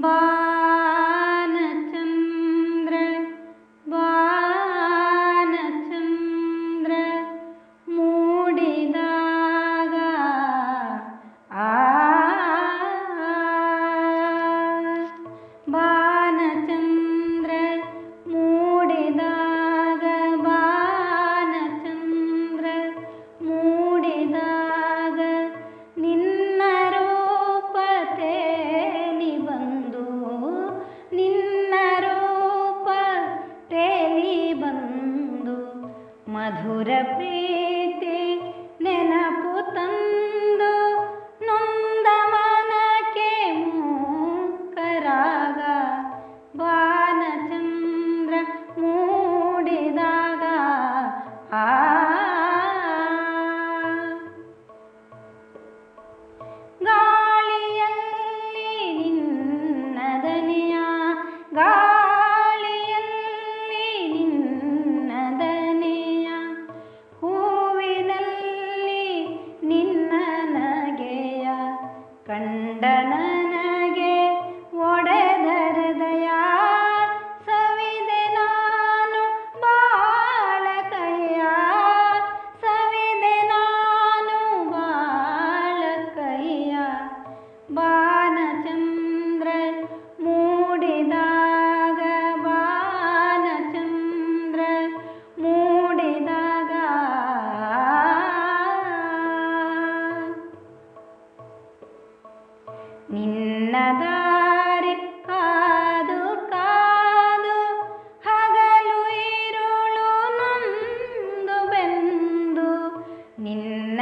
吧。मधुर प्रिय ಬಾಲಚಂದ್ರ ಮೂಡಿದಾಗ ಬಾಲಚಂದ್ರ ಮೂಡಿದಾಗ. ನಿನ್ನ ದಾರಿ ಕಾದು ಹಗಲು ಇರುಳು ನೊಂದು ಬೆಂದು ನಿನ್ನ